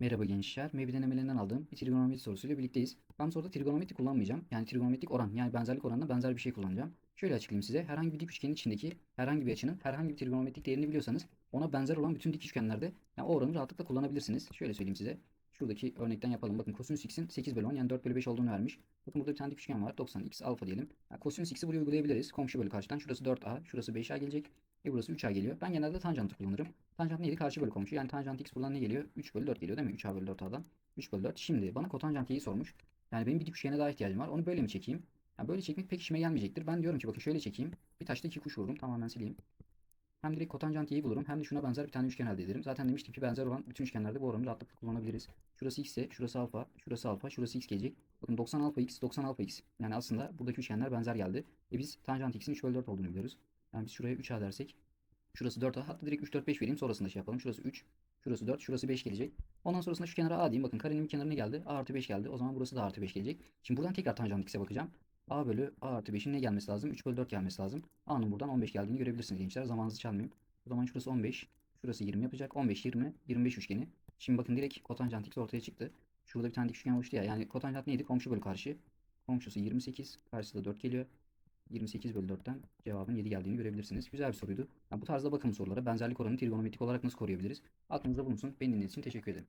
Merhaba gençler. MEB denemelerinden aldığım bir trigonometri sorusuyla birlikteyiz. Ben soruda trigonometri kullanmayacağım. Yani trigonometrik oran yani benzerlik oranına benzer bir şey kullanacağım. Şöyle açıklayayım size. Herhangi bir dik üçgenin içindeki herhangi bir açının herhangi bir trigonometrik değerini biliyorsanız ona benzer olan bütün dik üçgenlerde yani o oranı rahatlıkla kullanabilirsiniz. Şöyle söyleyeyim size. Şuradaki örnekten yapalım. Bakın kosinüs x'in 8 bölü 10 yani 4 bölü 5 olduğunu vermiş. Bakın burada bir tane dik üçgen var. 90 x alfa diyelim. Yani kosinüs x'i buraya uygulayabiliriz. Komşu bölü karşıdan. Şurası 4a, şurası 5a gelecek. E burası 3a geliyor. Ben genelde tanjantı kullanırım. Tanjant neydi? Karşı bölü komşu. Yani tanjant x buradan ne geliyor? 3 bölü 4 geliyor değil mi? 3a bölü 4a'dan. 3 bölü 4. Şimdi bana kotanjant y'yi sormuş. Yani benim bir dik üçgene daha ihtiyacım var. Onu böyle mi çekeyim? Yani böyle çekmek pek işime gelmeyecektir. Ben diyorum ki bakın şöyle çekeyim. Bir taşta iki kuş vururum. Tamamen sileyim. Hem direkt kotanjant y'yi bulurum hem de şuna benzer bir tane üçgen elde ederim. Zaten demiştim ki benzer olan bütün üçgenlerde bu oranı rahatlıkla kullanabiliriz. Şurası x ise şurası alfa, şurası alfa, şurası x gelecek. Bakın 90 alfa x, 90 alfa x. Yani aslında buradaki üçgenler benzer geldi. E biz tanjant x'in 3 bölü 4 olduğunu biliyoruz. Yani biz şuraya 3a dersek. Şurası 4a. Hatta direkt 3 4 5 vereyim sonrasında şey yapalım. Şurası 3, şurası 4, şurası 5 gelecek. Ondan sonrasında şu kenara a diyeyim. Bakın karenin bir kenarına geldi. a artı 5 geldi. O zaman burası da artı 5 gelecek. Şimdi buradan tekrar tanjant x'e bakacağım. a bölü a artı 5'in ne gelmesi lazım? 3 bölü 4 gelmesi lazım. a'nın buradan 15 geldiğini görebilirsiniz gençler. Zamanınızı çalmayayım. O zaman şurası 15. Şurası 20 yapacak. 15, 20, 25 üçgeni. Şimdi bakın direkt kotanjant x ortaya çıktı. Şurada bir tane dik üçgen oluştu ya. Yani kotanjant neydi? Komşu bölü karşı. Komşusu 28. Karşısı da 4 geliyor. 28 bölü 4'ten cevabın 7 geldiğini görebilirsiniz. Güzel bir soruydu. Yani bu tarzda bakım sorulara benzerlik oranını trigonometrik olarak nasıl koruyabiliriz? Aklınızda bulunsun. Beni dinlediğiniz için teşekkür ederim.